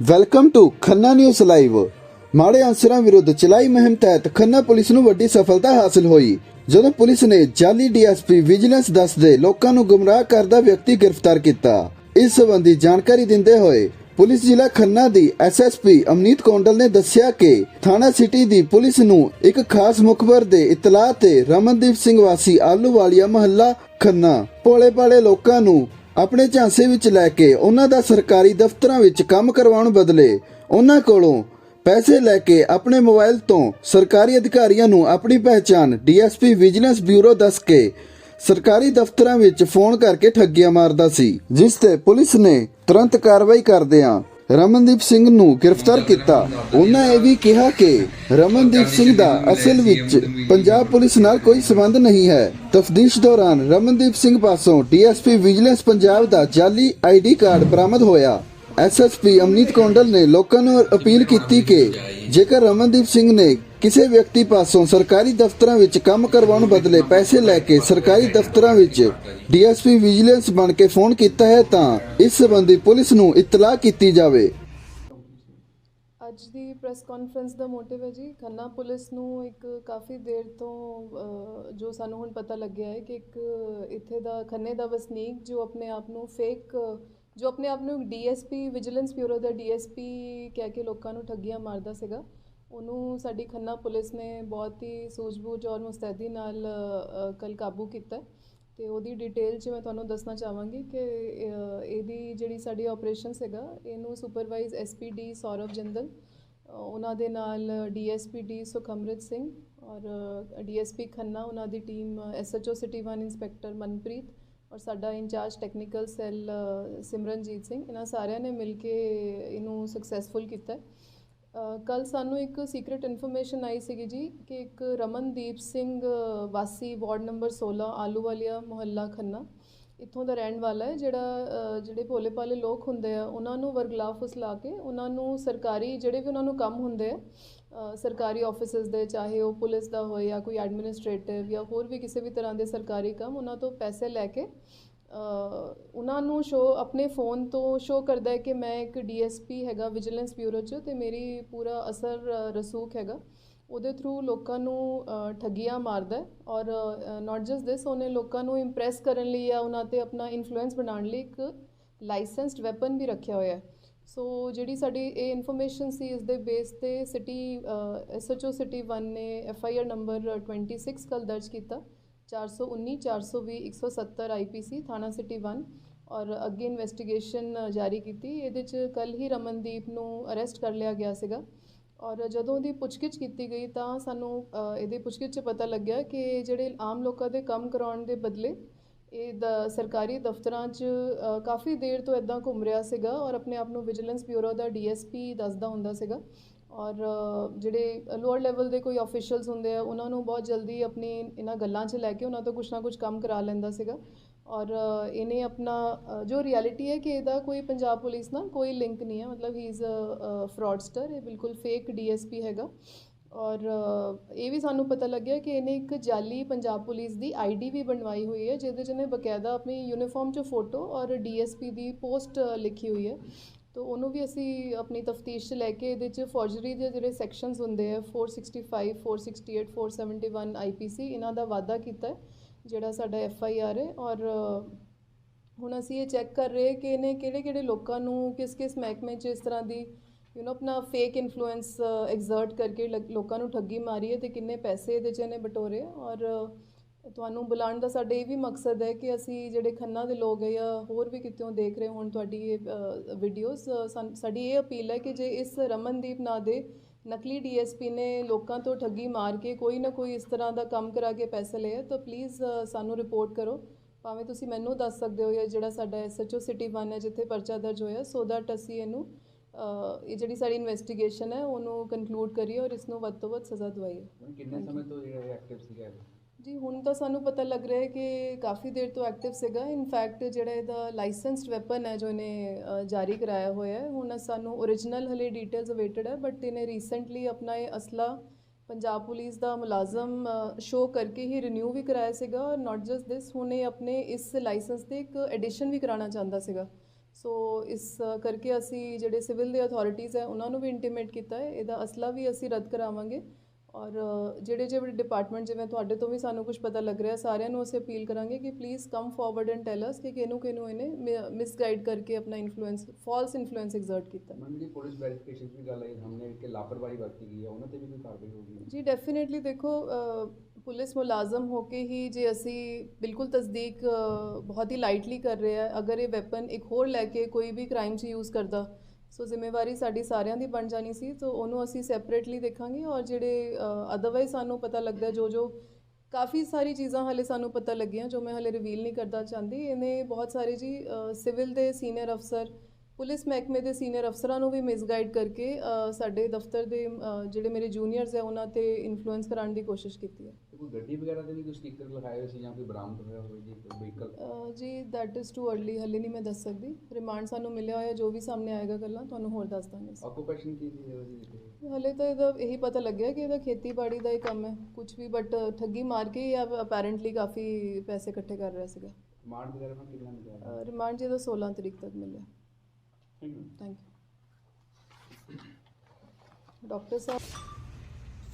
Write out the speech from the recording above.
Welcome to Khanna news live ਮਾੜੇ ਅਨਸਰਾਂ ਵਿਰੁੱਧ ਚਲਾਈ ਮੁਹਿੰਮ ਤਹਿਤ ਖੰਨਾ ਪੁਲਿਸ ਨੂੰ ਵੱਡੀ ਸਫਲਤਾ ਹਾਸਲ ਹੋਈ। ਜਦੋਂ ਪੁਲਿਸ ਨੇ ਜਾਲੀ ਡੀਐਸਪੀ ਵਿਜੀਲੈਂਸ ਦੱਸਦੇ ਲੋਕਾਂ ਨੂੰ ਗੁੰਮਰਾਹ ਕਰਦਾ ਵਿਅਕਤੀ ਗ੍ਰਿਫਤਾਰ ਕੀਤਾ। ਇਸ ਸੰਬੰਧੀ ਜਾਣਕਾਰੀ ਦਿੰਦੇ ਹੋਏ ਪੁਲਿਸ ਜ਼ਿਲ੍ਹਾ ਖੰਨਾ ਦੀ ਐਸਐਸਪੀ ਅਮਨੀਤ ਕੌਂਡਲ ਨੇ ਦੱਸਿਆ ਕਿ ਥਾਣਾ ਸਿਟੀ ਦੀ ਪੁਲਿਸ ਨੂੰ ਇੱਕ ਖਾਸ ਮੁਖਬਰ ਦੇ ਇਤਲਾਹ ਤੇ ਰਮਨਦੀਪ ਸਿੰਘ ਵਾਸੀ ਆਲੂਵਾਲੀਆ ਮਹੱਲਾ ਖੰਨਾ। ਭੋਲੇ ਭਾਲੇ ਲੋਕਾਂ ਨੂੰ ਆਪਣੇ ਝਾਂਸੇ ਵਿੱਚ ਲੈ ਕੇ ਉਹਨਾਂ ਦਾ ਸਰਕਾਰੀ ਦਫ਼ਤਰਾਂ ਵਿੱਚ ਕੰਮ ਕਰਵਾਉਣ ਬਦਲੇ ਉਹਨਾਂ ਕੋਲੋਂ ਪੈਸੇ ਲੈ ਕੇ ਆਪਣੇ ਮੋਬਾਈਲ ਤੋਂ ਸਰਕਾਰੀ ਅਧਿਕਾਰੀਆਂ ਨੂੰ ਆਪਣੀ ਪਹਿਚਾਣ ਡੀਐਸਪੀ ਵਿਜੀਲੈਂਸ ਬਿਊਰੋ ਦੱਸ ਕੇ ਸਰਕਾਰੀ ਦਫ਼ਤਰਾਂ ਵਿੱਚ ਫੋਨ ਕਰਕੇ ਠੱਗੀਆਂ ਮਾਰਦਾ ਸੀ, ਜਿਸ ਤੇ ਪੁਲਿਸ ਨੇ ਤੁਰੰਤ ਕਾਰਵਾਈ ਕਰਦਿਆਂ ਰਮਨਦੀਪ ਸਿੰਘ ਨੂੰ ਗ੍ਰਿਫਤਾਰ ਕੀਤਾ। ਉਹਨਾਂ ਇਹ ਵੀ ਕਿਹਾ ਕਿ ਰਮਨਦੀਪ ਸਿੰਘ ਦਾ ਅਸਲ ਵਿੱਚ ਪੰਜਾਬ ਪੁਲਿਸ ਨਾਲ ਕੋਈ ਸੰਬੰਧ ਨਹੀਂ ਹੈ। ਤਫਦੀਸ਼ ਦੌਰਾਨ ਰਮਨਦੀਪ ਸਿੰਘ ਪਾਸੋਂ ਡੀਐਸਪੀ ਵਿਜੀਲੈਂਸ ਪੰਜਾਬ ਦਾ ਜਾਲੀ ਆਈਡੀ ਕਾਰਡ ਬਰਾਮਦ ਹੋਇਆ। ਐਸਐਸਪੀ ਅਮਨੀਤ ਕੌਂਡਲ ਨੇ ਲੋਕਾਂ ਨੂੰ ਅਪੀਲ ਕੀਤੀ ਕਿ ਜੇਕਰ ਰਮਨਦੀਪ ਸਿੰਘ ਨੇ ਕਿਸੇ ਵਿਅਕਤੀ ਪਾਸੋਂ ਸਰਕਾਰੀ ਦਫ਼ਤਰਾਂ ਵਿੱਚ ਕੰਮ ਕਰਵਾਉਣ ਬਦਲੇ ਪੈਸੇ ਲੈ ਕੇ ਸਰਕਾਰੀ ਦਫ਼ਤਰਾਂ ਵਿੱਚ ਡੀਐਸਪੀ ਵਿਜੀਲੈਂਸ ਬਣ ਕੇ ਫੋਨ ਕੀਤਾ ਹੈ ਤਾਂ ਇਸ ਸੰਬੰਧੀ ਪੁਲਿਸ ਨੂੰ ਇਤਲਾਹ ਕੀਤੀ ਜਾਵੇ। ਅੱਜ ਦੀ ਪ੍ਰੈਸ ਕਾਨਫਰੰਸ ਦਾ ਮੋਟਿਵ ਹੈ ਜੀ। ਖੰਨਾ ਪੁਲਿਸ ਨੂੰ ਇੱਕ ਕਾਫੀ ਦੇਰ ਤੋਂ ਜੋ ਸਾਨੂੰ ਹੁਣ ਪਤਾ ਲੱਗਿਆ ਹੈ ਕਿ ਇੱਕ ਇੱਥੇ ਦਾ ਖੰਨੇ ਦਾ ਵਸਨੀਕ ਜੋ ਆਪਣੇ ਆਪ ਨੂੰ ਫੇਕ ਜੋ ਆਪਣੇ ਆਪ ਨੂੰ ਡੀਐਸਪੀ, ਵਿਜੀਲੈਂਸ ਬਿਊਰੋ ਦਾ ਡੀਐਸਪੀ ਕਹਿ ਕੇ ਲੋਕਾਂ ਨੂੰ ਠੱਗੀਆਂ ਮਾਰਦਾ ਸੀਗਾ ਉਹਨੂੰ ਸਾਡੀ ਖੰਨਾ ਪੁਲਿਸ ਨੇ ਬਹੁਤ ਹੀ ਸੂਝਬੂਝ ਔਰ ਮੁਸਤੈਦੀ ਨਾਲ ਕੱਲ ਕਾਬੂ ਕੀਤਾ ਹੈ। ਤੇ ਉਹਦੀ ਡਿਟੇਲ 'ਚ ਮੈਂ ਤੁਹਾਨੂੰ ਦੱਸਣਾ ਚਾਹਾਂਗੀ ਕਿ ਇਹਦੀ ਜਿਹੜੀ ਸਾਡੀ ਆਪਰੇਸ਼ਨ ਹੈਗਾ ਇਹਨੂੰ ਸੁਪਰਵਾਈਜ਼ ਐਸਪੀਡੀ ਸੌਰਵ ਜੰਦਲ ਅ, ਉਹਨਾਂ ਦੇ ਨਾਲ ਡੀਐਸਪੀਡੀ ਸੁਖਮਰਿਤ ਸਿੰਘ ਔਰ ਡੀਐਸਪੀ ਖੰਨਾ ਉਹਨਾਂ ਦੀ team SHO city 1 inspector Manpreet ਔਰ ਸਾਡਾ incharge technical cell Simranjeet Singh ਇਹਨਾਂ ਸਾਰਿਆਂ ਨੇ ਮਿਲ ਕੇ ਇਹਨੂੰ ਸਕਸੈਸਫੁਲ ਕੀਤਾ ਕੱਲ ਸਾਨੂੰ ਇੱਕ ਸੀਕ੍ਰੀਟ ਇਨਫੋਰਮੇਸ਼ਨ ਆਈ ਸੀਗੀ ਜੀ ਕਿ ਇੱਕ ਰਮਨਦੀਪ ਸਿੰਘ ਵਾਸੀ ਵਾਰਡ ਨੰਬਰ 16 ਆਲੂਵਾਲੀਆ ਮੁਹੱਲਾ ਖੰਨਾ ਇੱਥੋਂ ਦਾ ਰਹਿਣ ਵਾਲਾ ਹੈ, ਜਿਹੜਾ ਜਿਹੜੇ ਭੋਲੇ ਭਾਲੇ ਲੋਕ ਹੁੰਦੇ ਆ, ਉਹਨਾਂ ਨੂੰ ਵਰਗਲਾ ਫੁਸਲਾ ਕੇ ਉਹਨਾਂ ਨੂੰ ਸਰਕਾਰੀ ਜਿਹੜੇ ਵੀ ਉਹਨਾਂ ਨੂੰ ਕੰਮ ਹੁੰਦੇ ਆ ਸਰਕਾਰੀ ਆਫਿਸਿਸ ਦੇ, ਚਾਹੇ ਉਹ ਪੁਲਿਸ ਦਾ ਹੋਏ ਜਾਂ ਕੋਈ ਐਡਮਿਨਿਸਟ੍ਰੇਟਿਵ ਜਾਂ ਹੋਰ ਵੀ ਕਿਸੇ ਵੀ ਤਰ੍ਹਾਂ ਦੇ ਸਰਕਾਰੀ ਕੰਮ, ਉਹਨਾਂ ਤੋਂ ਪੈਸੇ ਲੈ ਕੇ ਉਹਨਾਂ ਨੂੰ ਸ਼ੋ ਆਪਣੇ ਫੋਨ ਤੋਂ ਸ਼ੋ ਕਰਦਾ ਹੈ ਕਿ ਮੈਂ ਇੱਕ ਡੀਐਸਪੀ ਹੈਗਾ ਵਿਜੀਲੈਂਸ ਬਿਊਰੋ 'ਚ ਤੇ ਮੇਰੀ ਪੂਰਾ ਅਸਰ ਰਸੂਖ ਹੈਗਾ। ਉਹਦੇ ਥਰੂ ਲੋਕਾਂ ਨੂੰ ਠੱਗੀਆਂ ਮਾਰਦਾ ਔਰ ਨਾਟ ਜਸਟ ਦਿਸ ਉਹਨੇ ਲੋਕਾਂ ਨੂੰ ਇੰਪ੍ਰੈਸ ਕਰਨ ਲਈ ਜਾਂ ਉਹਨਾਂ ਤੇ ਆਪਣਾ ਇਨਫਲੂਐਂਸ ਬਣਾਉਣ ਲਈ ਇੱਕ ਲਾਇਸੈਂਸਡ ਵੈਪਨ ਵੀ ਰੱਖਿਆ ਹੋਇਆ ਹੈ। ਸੋ ਜਿਹੜੀ ਸਾਡੀ ਇਹ ਇਨਫੋਰਮੇਸ਼ਨ ਸੀ, ਇਸ ਦੇ ਬੇਸ ਤੇ ਸਿਟੀ ਐਸਐਚਓ ਸਿਟੀ 1 ਨੇ ਐਫਆਈਆਰ ਨੰਬਰ 26 ਕੱਲ ਦਰਜ ਕੀਤਾ। 419 420 170 ਆਈਪੀਸੀ ਥਾਣਾ ਸਿਟੀ 1 ਔਰ ਅੱਗੇ ਇਨਵੈਸਟੀਗੇਸ਼ਨ ਜਾਰੀ ਕੀਤੀ ਇਹਦੇ ਚ ਕੱਲ ਹੀ ਰਮਨਦੀਪ ਨੂੰ ਅਰੈਸਟ ਕਰ ਲਿਆ ਗਿਆ ਸੀਗਾ ਔਰ ਜਦੋਂ ਉਹਦੀ ਪੁੱਛਗਿੱਛ ਕੀਤੀ ਗਈ ਤਾਂ ਸਾਨੂੰ ਇਹਦੇ ਪੁੱਛਗਿੱਛ 'ਚ ਪਤਾ ਲੱਗਿਆ ਕਿ ਜਿਹੜੇ ਆਮ ਲੋਕਾਂ ਦੇ ਕੰਮ ਕਰਾਉਣ ਦੇ ਬਦਲੇ ਇਹ ਦ ਸਰਕਾਰੀ ਦਫ਼ਤਰਾਂ 'ਚ ਕਾਫੀ ਦੇਰ ਤੋਂ ਇਦਾਂ ਘੁੰਮ ਰਿਹਾ ਸੀਗਾ ਔਰ ਆਪਣੇ ਆਪ ਨੂੰ ਵਿਜੀਲੈਂਸ ਬਿਊਰੋ ਦਾ ਡੀਐਸਪੀ ਦੱਸਦਾ ਹੁੰਦਾ ਸੀਗਾ ਔਰ ਜਿਹੜੇ ਲੋਅਰ ਲੈਵਲ ਦੇ ਕੋਈ ਆਫੀਸ਼ੀਅਲਸ ਹੁੰਦੇ ਆ, ਉਹਨਾਂ ਨੂੰ ਬਹੁਤ ਜਲਦੀ ਆਪਣੀ ਇਹਨਾਂ ਗੱਲਾਂ 'ਚ ਲੈ ਕੇ ਉਹਨਾਂ ਤੋਂ ਕੁਝ ਨਾ ਕੁਝ ਕੰਮ ਕਰਾ ਲੈਂਦਾ ਸੀਗਾ। ਔਰ ਇਹਨੇ ਆਪਣਾ ਜੋ ਰਿਐਲਿਟੀ ਹੈ ਕਿ ਇਹਦਾ ਕੋਈ ਪੰਜਾਬ ਪੁਲਿਸ ਨਾਲ ਕੋਈ ਲਿੰਕ ਨਹੀਂ ਹੈ, ਮਤਲਬ ਹੀ ਇਜ਼ ਅ ਫਰਾਡਸਟਰ ਇਹ ਬਿਲਕੁਲ ਫੇਕ ਡੀਐਸਪੀ ਹੈਗਾ। ਔਰ ਇਹ ਵੀ ਸਾਨੂੰ ਪਤਾ ਲੱਗਿਆ ਕਿ ਇਹਨੇ ਇੱਕ ਜਾਲੀ ਪੰਜਾਬ ਪੁਲਿਸ ਦੀ ਆਈਡੀ ਵੀ ਬਣਵਾਈ ਹੋਈ ਹੈ, ਜਿਹਦੇ 'ਚ ਇਹਨੇ ਬਕਾਇਦਾ ਆਪਣੀ ਯੂਨੀਫਾਰਮ 'ਚ ਫੋਟੋ ਔਰ ਡੀਐਸਪੀ ਦੀ ਪੋਸਟ ਲਿਖੀ ਹੋਈ ਹੈ। ਤੋ ਉਹਨੂੰ ਵੀ ਅਸੀਂ ਆਪਣੀ ਤਫਤੀਸ਼ 'ਚ ਲੈ ਕੇ ਇਹਦੇ 'ਚ ਫੋਰਜਰੀ ਦੇ ਜਿਹੜੇ ਸੈਕਸ਼ਨਸ ਹੁੰਦੇ ਆ 465 468 471 ਆਈਪੀਸੀ ਇਹਨਾਂ ਦਾ ਵਾਅਦਾ ਕੀਤਾ ਜਿਹੜਾ ਸਾਡਾ ਐਫ ਆਈ ਆਰ ਹੈ ਔਰ ਹੁਣ ਅਸੀਂ ਇਹ ਚੈੱਕ ਕਰ ਰਹੇ ਕਿ ਇਹਨੇ ਕਿਹੜੇ ਕਿਹੜੇ ਲੋਕਾਂ ਨੂੰ ਕਿਸ ਕਿਸ ਮਹਿਕਮੇ 'ਚ ਇਸ ਤਰ੍ਹਾਂ ਦੀ ਯੂ نو ਆਪਣਾ ਫੇਕ ਇਨਫਲੂਐਂਸ ਐਗਜ਼ਰਟ ਕਰਕੇ ਲ- ਲੋਕਾਂ ਨੂੰ ਠੱਗੀ ਮਾਰੀ ਹੈ ਤੇ ਕਿੰਨੇ ਪੈਸੇ ਇਹਦੇ 'ਚ ਇਹਨੇ ਬਟੋਰੇ ਔਰ ਤੁਹਾਨੂੰ ਬੁਲਾਉਣ ਦਾ ਸਾਡੇ ਇਹ ਵੀ ਮਕਸਦ ਹੈ ਕਿ ਅਸੀਂ ਜਿਹੜੇ ਖੰਨਾ ਦੇ ਲੋਕ ਹੈ ਜਾਂ ਹੋਰ ਵੀ ਕਿਤੇੋਂ ਦੇਖ ਰਹੇ ਹੋਣ ਤੁਹਾਡੀ ਇਹ ਵੀਡੀਓਜ਼ ਸਾਡੀ ਇਹ ਅਪੀਲ ਹੈ ਕਿ ਜੇ ਇਸ ਰਮਨਦੀਪ ਨਾਂ ਦੇ ਨਕਲੀ ਡੀਐਸਪੀ ਨੇ ਲੋਕਾਂ ਤੋਂ ਠੱਗੀ ਮਾਰ ਕੇ ਕੋਈ ਨਾ ਕੋਈ ਇਸ ਤਰ੍ਹਾਂ ਦਾ ਕੰਮ ਕਰਾ ਕੇ ਪੈਸੇ ਲਏ ਤਾਂ ਪਲੀਜ਼ ਸਾਨੂੰ ਰਿਪੋਰਟ ਕਰੋ। ਭਾਵੇਂ ਤੁਸੀਂ ਮੈਨੂੰ ਦੱਸ ਸਕਦੇ ਹੋ ਜਾਂ ਜਿਹੜਾ ਸਾਡਾ ਐਸਐਚਓ ਸਿਟੀ 1 ਹੈ ਜਿੱਥੇ ਪਰਚਾ ਦਰਜ ਹੋਇਆ ਸੋ ਦੈਟ ਅਸੀਂ ਇਹਨੂੰ ਇਹ ਜਿਹੜੀ ਸਾਡੀ ਇਨਵੈਸਟੀਗੇਸ਼ਨ ਹੈ ਉਹਨੂੰ ਕਨਕਲੂਡ ਕਰੀਏ ਔਰ ਇਸ ਨੂੰ ਵੱਧ ਤੋਂ ਵੱਧ ਸਜ਼ਾ ਦਵਾਈਏ। ਕਿੰਨੇ ਸਮੇਂ ਤੋਂ ਜਿਹੜਾ ਐਕਟਿਵ ਸੀਗਾ? ਜੀ ਹੁਣ ਤਾਂ ਸਾਨੂੰ ਪਤਾ ਲੱਗ ਰਿਹਾ ਹੈ ਕਿ ਕਾਫੀ ਦੇਰ ਤੋਂ ਐਕਟਿਵ ਸੀਗਾ। ਇਨਫੈਕਟ ਜਿਹੜਾ ਇਹਦਾ ਲਾਇਸੈਂਸਡ ਵੈਪਨ ਹੈ ਜੋ ਇਹਨੇ ਅ, ਜਾਰੀ ਕਰਾਇਆ ਹੋਇਆ ਹੈ ਹੁਣ ਸਾਨੂੰ origignal ਹਲੇ ਡਿਟੇਲਸ ਅਵੇਟਡ ਹੈ ਬਟ ਇਹਨੇ ਰੀਸੈਂਟਲੀ ਆਪਣਾ ਇਹ ਅਸਲਾ ਪੰਜਾਬ ਪੁਲਿਸ ਦਾ ਮੁਲਾਜ਼ਮ ਸ਼ੋ ਕਰਕੇ ਹੀ ਰਿਨਿਊ ਵੀ ਕਰਾਇਆ ਸੀਗਾ। ਔਰ ਨਾਟ ਜਸਟ ਦਿਸ ਹੁਣ ਇਹ ਆਪਣੇ ਇਸ ਲਾਇਸੈਂਸ ਤੇ ਇੱਕ ਐਡੀਸ਼ਨ ਵੀ ਕਰਾਉਣਾ ਚਾਹੁੰਦਾ ਸੀਗਾ। ਸੋ ਇਸ ਕਰਕੇ ਅਸੀਂ ਜਿਹੜੇ ਸਿਵਲ ਦੇ ਅਥਾਰਟੀਜ਼ ਹੈ ਉਹਨਾਂ ਨੂੰ ਵੀ ਇੰਟੀਮੇਟ ਕੀਤਾ ਹੈ। ਇਹਦਾ ਅਸਲਾ ਵੀ ਅਸੀਂ ਰੱਦ ਕਰਾਵਾਂਗੇ। ਔਰ ਜਿਹੜੇ ਜਿਹੜੇ ਡਿਪਾਰਟਮੈਂਟ ਜਿਵੇਂ ਤੁਹਾਡੇ ਤੋਂ ਵੀ ਸਾਨੂੰ ਕੁਝ ਪਤਾ ਲੱਗ ਰਿਹਾ ਸਾਰਿਆਂ ਨੂੰ ਅਸੀਂ ਅਪੀਲ ਕਰਾਂਗੇ ਕਿ please come forward and tell us ਕਿ ਕਿਹਨੂੰ ਕਿਹਨੂੰ ਇਹਨੇ ਮਿਸਗਾਈਡ ਕਰਕੇ ਆਪਣਾ ਇਨਫਲੂਐਂਸ ਫਾਲਸ ਇਨਫਲੂਐਂਸ ਐਗਜ਼ਰਟ ਕੀਤਾ। ਮੈਮ ਜੀ ਪੁਲਿਸ ਵੈਰੀਫਿਕੇਸ਼ਨ ਦੀ ਗੱਲ ਹੈ ਸਾਹਮਣੇ ਕਿ ਲਾਪਰਵਾਹੀ ਵਰਤੀ ਗਈ ਹੈ ਉਹਨਾਂ ਤੇ ਵੀ ਕੋਈ ਕਾਰਵਾਈ ਹੋਊਗੀ ਜੀ ਡੈਫੀਨਿਟਲੀ ਦੇਖੋ ਪੁਲਿਸ ਮੁਲਾਜ਼ਮ ਹੋ ਕੇ ਹੀ ਜੇ ਅਸੀਂ ਬਿਲਕੁਲ ਤਸਦੀਕ ਬਹੁਤ ਹੀ ਲਾਈਟਲੀ ਕਰ ਰਹੇ ਆ ਅਗਰ ਇਹ ਵੈਪਨ ਇੱਕ ਹੋਰ ਲੈ ਕੇ ਕੋਈ ਵੀ ਕ੍ਰਾਈਮ 'ਚ ਯੂਜ਼ ਕਰਦਾ ਸੋ ਜ਼ਿੰਮੇਵਾਰੀ ਸਾਡੀ ਸਾਰਿਆਂ ਦੀ ਬਣ ਜਾਣੀ ਸੀ, ਸੋ ਉਹਨੂੰ ਅਸੀਂ ਸੈਪਰੇਟਲੀ ਦੇਖਾਂਗੇ ਔਰ ਜਿਹੜੇ ਅਦਰਵਾਈਜ਼ ਸਾਨੂੰ ਪਤਾ ਲੱਗਦਾ ਜੋ ਜੋ ਕਾਫੀ ਸਾਰੀ ਚੀਜ਼ਾਂ ਹਲੇ ਸਾਨੂੰ ਪਤਾ ਲੱਗੀਆਂ ਜੋ ਮੈਂ ਹਲੇ ਰਿਵੀਲ ਨਹੀਂ ਕਰਦਾ ਚਾਹੁੰਦੀ। ਇਹਨੇ ਬਹੁਤ ਸਾਰੇ ਜੀ ਸਿਵਲ ਦੇ ਸੀਨੀਅਰ ਅਫਸਰ ਪੁਲਿਸ ਮਹਿਕਮੇ ਦੇ ਸੀਨੀਅਰ ਅਫਸਰਾਂ ਨੂੰ ਵੀ ਮਿਸਗਾਈਡ ਕਰਕੇ ਸਾਡੇ ਦਫ਼ਤਰ ਦੇ ਜਿਹੜੇ ਮੇਰੇ ਜੂਨੀਅਰਸ ਹੈ, ਉਹਨਾਂ ਤੇ ਇਨਫਲੂਐਂਸ ਕਰਾਉਣ ਦੀ ਕੋਸ਼ਿਸ਼ ਕੀਤੀ ਹੈ। ਕੋਈ ਗੱਡੀ ਵਗੈਰਾ ਤੇ ਵੀ ਕੋਈ ਸਟicker ਲਗਾਏ ਹੋਏ ਸੀ ਜਾਂ ਕੋਈ ਬਰਾਮਦ ਹੋਇਆ ਹੋਵੇ ਜੀ ਕੋਈ ਵਹੀਕਲ ਜੀ ਦੈਟ ਇਜ਼ ਟੂ अर्ਲੀ ਹਲੇ ਨਹੀਂ ਮੈਂ ਦੱਸ ਸਕਦੀ। ਰਿਮਾਂਡ ਸਾਨੂੰ ਮਿਲਿਆ ਹੋਇਆ ਜੋ ਵੀ ਸਾਹਮਣੇ ਆਏਗਾ ਗੱਲਾਂ ਤੁਹਾਨੂੰ ਹੋਰ ਦੱਸ ਦਾਂਗੇ ਅਸੀਂ। ਆਕੂਪੇਸ਼ਨ ਕੀ ਸੀ ਉਹਦੀ ਤੇ ਹਲੇ ਤਾਂ ਇਹਦਾ ਇਹੀ ਪਤਾ ਲੱਗਿਆ ਕਿ ਇਹਦਾ ਖੇਤੀਬਾੜੀ ਦਾ ਹੀ ਕੰਮ ਹੈ। ਕੁਝ ਵੀ ਬਟ ਠੱਗੀ ਮਾਰ ਕੇ ਜਾਂ ਅਪੈਰੈਂਟਲੀ ਕਾਫੀ ਪੈਸੇ ਇਕੱਠੇ ਕਰ ਰਿਹਾ ਸੀਗਾ। ਮਾਰਡ ਵਗੈਰਾ ਨਾਲ ਕਿੰਨਾ ਮਿਲਿਆ? ਰਿਮਾਂਡ ਜਿਹਦਾ 16 ਤਰੀਕ ਤੱਕ ਮਿਲਿਆ। Thank you thank you doctor Sahib